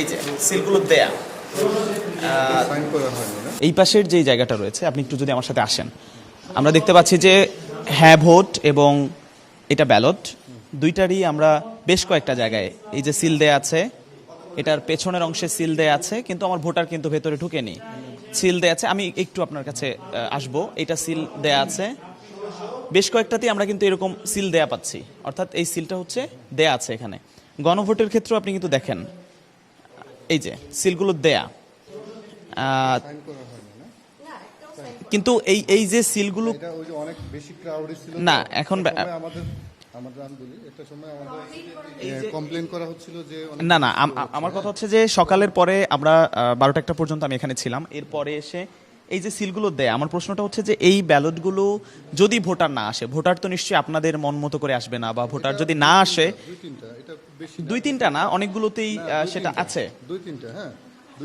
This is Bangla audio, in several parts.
এই যে, সিলগুলো দেয়া। এই পাশের যে জায়গাটা রয়েছে, আপনি একটু যদি আমার সাথে আসেন, আমরা দেখতে পাচ্ছি যে হ্যাঁ ভোট এবং এটা ব্যালট, দুইটারই আমরা বেশ কয়েকটা জায়গায়, এই যে সিল দেয়া আছে, এটার পেছনের অংশে সিল দেয়া আছে, কিন্তু আমার ভোটার কিন্তু ভেতরে ঢুকেনি। সিল দেয়া আছে, আমি একটু আপনার কাছে আসব, এটা সিল দেয়া আছে। বেশ কয়েকটাতেই আমরা কিন্তু এরকম সিল দেয়া পাচ্ছি, অর্থাৎ এই সিলটা হচ্ছে দেয়া আছে এখানে। গণভোটের ক্ষেত্রেও আপনি কিন্তু দেখেন এই যে সিলগুলো দেয়া। কিন্তু এই এই যে সিলগুলো অনেক বেশি ক্রাউডে ছিল না, এখন আমাদের না না আম- আম- আমার কথা হচ্ছে যে সকালের পরে আমরা বারোটা একটা পর্যন্ত আমি এখানে ছিলাম। এরপরে এসে এই যে সিলগুলো দেয় আমার প্রশ্নটা হচ্ছে যে এই ব্যালটগুলো যদি ভোটার না আসে ভোটার তো নিশ্চয়ই আপনাদের মন মতো করে আসবে না বা ভোটার যদি না আসে দুই তিনটা না। অনেকগুলোতেই সেটা আছে। দুই তিনটা হ্যাঁ।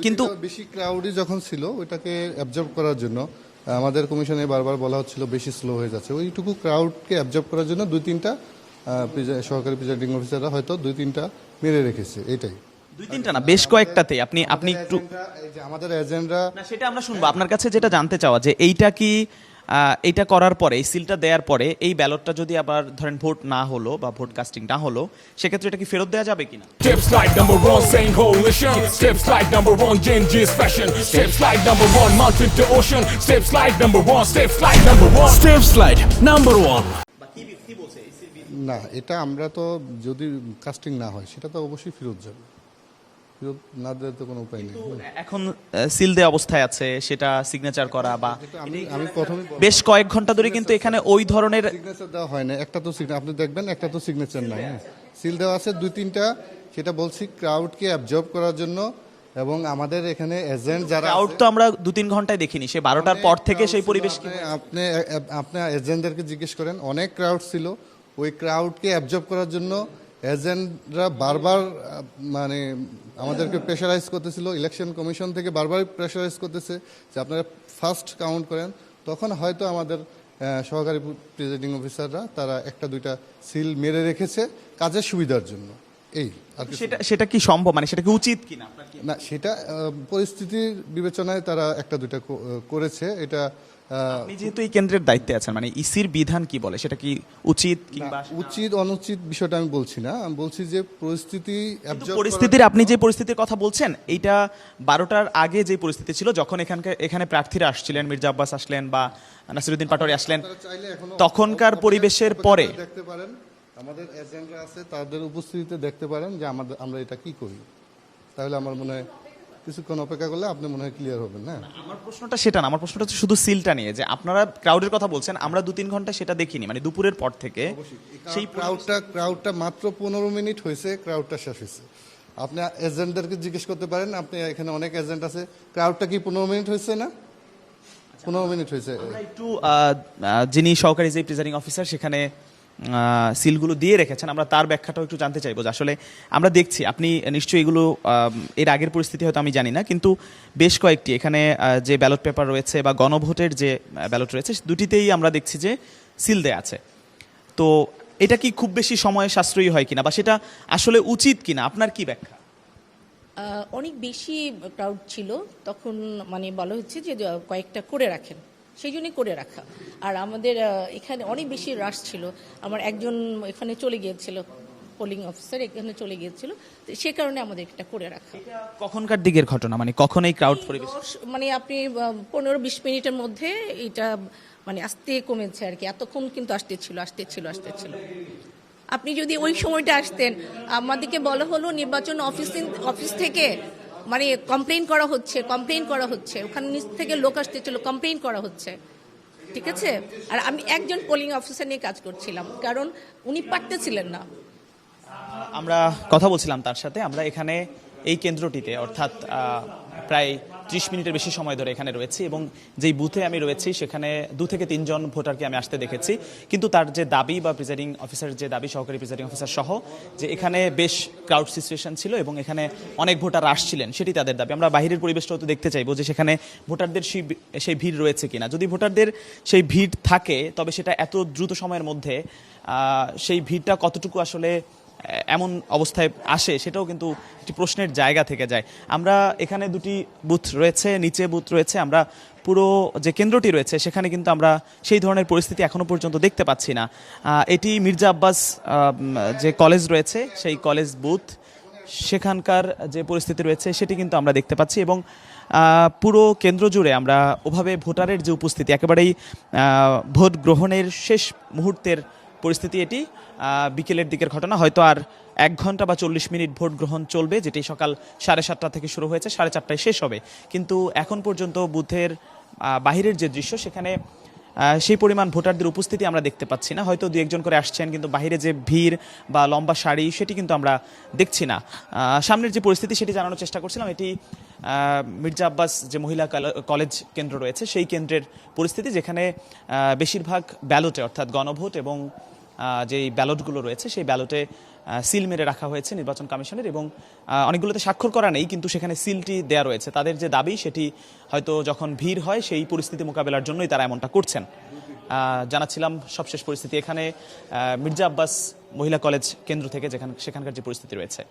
কিন্তু- বেশি ক্রাউডই যখন ছিল ওইটাকে অ্যাবজর্ব করার জন্য আমাদের কমিশনে বারবার বলা হচ্ছিল বেশি স্লো হয়ে যাচ্ছে। ওইটুকু ক্রাউডকে অ্যাবজর্ব করার জন্য দুই তিনটা সহকারী প্রিজাইডিং অফিসাররা হয়তো দুই তিনটা মেরে রেখেছে এটাই। দুই তিনটা না বেশ কয়েকটাতে আপনি আপনি একটু এই যে আমাদের এজেন্টরা না সেটা আমরা শুনব আপনার কাছে যেটা জানতে চাওয়া যে এইটা কি এইটা করার পরে এই সিলটা দেওয়ার পরে এই ব্যালটটা যদি আবার ধরেন ভোট না হলো বা ভোট কাস্টিং না হলো সেক্ষেত্রে এটা কি ফেরত দেওয়া যাবে কিনা Steps like number one, same coalition. Steps like number one, Genji's fashion. Steps like number one, mountain to ocean. Steps like number one, steps like number one. Step slide number one. না এটা আমরা তো যদি কাস্টিং না হয় সেটা তো অবশ্যই ফেরত যাবে ফেরত না দেওয়ার তো কোনো উপায় নেই। এখন সিল দেওয়া অবস্থায় আছে সেটা সিগনেচার করা বা আমি প্রথমে বেশ কয়েক ঘণ্টা ধরে কিন্তু এখানে ওই ধরনের সিগনেচার দেওয়া হয় না একটা তো আপনি দেখবেন একটা তো সিগনেচার নাই হ্যাঁ। সিল দেওয়া আছে দুই তিনটা। সেটা বলছি ক্রাউডকে অ্যাবজর্ব করার জন্য এবং আমাদের এখানে এজেন্ট যারা আছে- তো আমরা দু তিন ঘন্টায় দেখিনি সে বারোটার পর থেকে সেই পরিবেশ কি আপনি আপনি আপনার এজেন্টদেরকে জিজ্ঞেস করেন অনেক ক্রাউড ছিল। ওই ক্রাউডকে অ্যাবজর্ব করার জন্য এজেন্টরা বারবার মানে আমাদেরকে প্রেশারাইজ করতেছিল, ইলেকশন কমিশন থেকে বারবার প্রেশারাইজ করতেছে যে আপনারা ফার্স্ট কাউন্ট করেন। তখন হয়তো আমাদের সহকারী প্রিজাইডিং অফিসাররা তারা একটা দুইটা সিল মেরে রেখেছে কাজের সুবিধার জন্য। এই সেটা সেটা কি সম্ভব? মানে সেটা কি উচিত কিনা? না সেটা পরিস্থিতির বিবেচনায় তারা একটা দুইটা করেছে। এটা আপনি যেহেতু এই কেন্দ্রের দায়িত্বে আছেন মানে ইসির বিধান কি বলে? সেটা কি উচিত কিংবা উচিত অনুচিত বিষয়টা আমি বলছি না। আমি বলছি যে পরিস্থিতি পরিস্থিতির আপনি যে পরিস্থিতির কথা বলছেন এইটা বারোটার আগে যে পরিস্থিতি ছিল যখন এখানকার এখানে প্রার্থীরা আসছিলেন মির্জা আব্বাস আসলেন বা নাসিরুদ্দিন পাটোয়ারি আসলেন তখনকার পরিবেশের পরে দেখতে পারেন। আমাদের এজেন্টরা আছে তাদের উপস্থিতিতে দেখতে পারেন যে আমাদের আমরা এটা কি করি। তাহলে আমার মনে হয় কিছুক্ষণ অপেক্ষা করলে আপনি মনে হয় ক্লিয়ার হবেন না আমার প্রশ্নটা সেটা না আমার প্রশ্নটা হচ্ছে শুধু সিলটা নিয়ে যে আপনারা ক্রাউডের কথা বলছেন আমরা দু তিন ঘণ্টা সেটা দেখিনি মানে দুপুরের পর থেকে সেই ক্রাউডটা ক্রাউডটা মাত্র পনেরো মিনিট হয়েছে ক্রাউডটা শেষ হয়েছে। আপনি এজেন্টদেরকে জিজ্ঞেস করতে পারেন আপনি এখানে অনেক এজেন্ট আছে ক্রাউডটা কি পনেরো মিনিট হয়েছে না? পনেরো মিনিট হয়েছে। একটু যিনি সহকারী যে প্রিজাইডিং অফিসার সেখানে সিলগুলো দিয়ে রেখেছেন, আমরা তার ব্যাখ্যাটাও একটু জানতে চাইব যে আসলে আমরা দেখছি, আপনি নিশ্চয়ই এগুলো এর আগের পরিস্থিতি হয়তো আমি জানি না, কিন্তু বেশ কয়েকটি, এখানে যে ব্যালট পেপার রয়েছে বা গণভোটের যে ব্যালট রয়েছে, দুটিতেই আমরা দেখছি যে সিল দেয়া আছে। তো এটা কি খুব বেশি সময় সাশ্রয়ী হয় কিনা বা সেটা আসলে উচিত কিনা? আপনার কি ব্যাখ্যা? অনেক বেশি ক্রাউড ছিল, তখন মানে বলা হচ্ছে যে কয়েকটা করে রাখেন। সেই জন্যই করে রাখা। আর আমাদের এখানে অনেক বেশি রাশ ছিল। আমার একজন এখানে চলে গিয়েছিল পোলিং অফিসার এখানে চলে গিয়েছিল। সে কারণে আমাদের এটা করে রাখা। কখনকার দিকের ঘটনা? মানে কখন এই ক্রাউড পরিবেশ মানে আপনি পনেরো বিশ মিনিটের মধ্যে এটা মানে আস্তে কমেছে আর কি। এতক্ষণ কিন্তু আসতে ছিল আসতে ছিল আসতে ছিল। আপনি যদি ওই সময়টা আসতেন আমাদেরকে বলা হলো নির্বাচন অফিস অফিস থেকে মানে কমপ্লেন করা হচ্ছে কমপ্লেন করা হচ্ছে। ওখানে নিচ থেকে লোক আসতে ছিল কমপ্লেন করা হচ্ছে। ঠিক আছে? আর আমি একজন পোলিং অফিসার নিয়ে কাজ করছিলাম, কারণ উনি পারতেছিলেন না। আমরা কথা বলছিলাম তার সাথে। আমরা এখানে এই কেন্দ্রটিতে, অর্থাৎ প্রায় ত্রিশ মিনিটের বেশি সময় ধরে এখানে রয়েছি এবং যেই বুথে আমি রয়েছি, সেখানে দু থেকে তিনজন ভোটারকে আমি আসতে দেখেছি। কিন্তু তার যে দাবি বা প্রিজাইডিং অফিসার যে দাবি, সহকারী প্রিজাইডিং অফিসার সহ, যে এখানে বেশ ক্রাউড সিচুয়েশন ছিল এবং এখানে অনেক ভোটার আসছিলেন, সেটি তাদের দাবি। আমরা বাহিরের পরিবেশটাও তো দেখতে চাইব যে সেখানে ভোটারদের সেই সেই ভিড় রয়েছে কিনা। যদি ভোটারদের সেই ভিড় থাকে, তবে সেটা এত দ্রুত সময়ের মধ্যে সেই ভিড়টা কতটুকু আসলে এমন অবস্থায় আসে, সেটাও কিন্তু একটি প্রশ্নের জায়গা থেকে যায়। আমরা এখানে দুটি বুথ রয়েছে, নিচে বুথ রয়েছে, আমরা পুরো যে কেন্দ্রটি রয়েছে, সেখানে কিন্তু আমরা সেই ধরনের পরিস্থিতি এখনও পর্যন্ত দেখতে পাচ্ছি না। এটি মির্জা আব্বাস যে কলেজ রয়েছে, সেই কলেজ বুথ, সেখানকার যে পরিস্থিতি রয়েছে, সেটি কিন্তু আমরা দেখতে পাচ্ছি এবং পুরো কেন্দ্র জুড়ে আমরা ওভাবে ভোটারের যে উপস্থিতি, একেবারেই ভোট গ্রহণের শেষ মুহূর্তের পরিস্থিতি এটি। বিকেলের দিকের ঘটনা, হয়তো আর এক ঘণ্টা বা চল্লিশ মিনিট ভোট গ্রহণ চলবে, যেটি সকাল সাড়ে সাতটা থেকে শুরু হয়েছে, সাড়ে চারটায় শেষ হবে। কিন্তু এখন পর্যন্ত বুথের বাহিরের যে দৃশ্য, সেখানে সেই পরিমাণ ভোটারদের উপস্থিতি আমরা দেখতে পাচ্ছি না। হয়তো দু একজন করে আসছেন, কিন্তু বাহিরে যে ভিড় বা লম্বা শাড়ি, সেটি কিন্তু আমরা দেখছি না। সামনের যে পরিস্থিতি, সেটি জানানোর চেষ্টা করছিলাম। এটি মির্জা আব্বাস যে মহিলা কল- কলেজ কেন্দ্র রয়েছে, সেই কেন্দ্রের পরিস্থিতি, যেখানে বেশিরভাগ ব্যালটে, অর্থাৎ গণভোট এবং যেই ব্যালটগুলো রয়েছে, সেই ব্যালটে সিল মেরে রাখা হয়েছে নির্বাচন কমিশনের এবং অনেকগুলোতে স্বাক্ষর করা নেই, কিন্তু সেখানে সিলটি দেয়া রয়েছে। তাদের যে দাবি, সেটি হয়তো যখন ভিড় হয়, সেই পরিস্থিতি মোকাবেলার জন্যই তারা এমনটা করছেন। জানাচ্ছিলাম সবশেষ পরিস্থিতি এখানে মির্জা আব্বাস মহিলা কলেজ কেন্দ্র থেকে যেখানে সেখানকার যে পরিস্থিতি রয়েছে।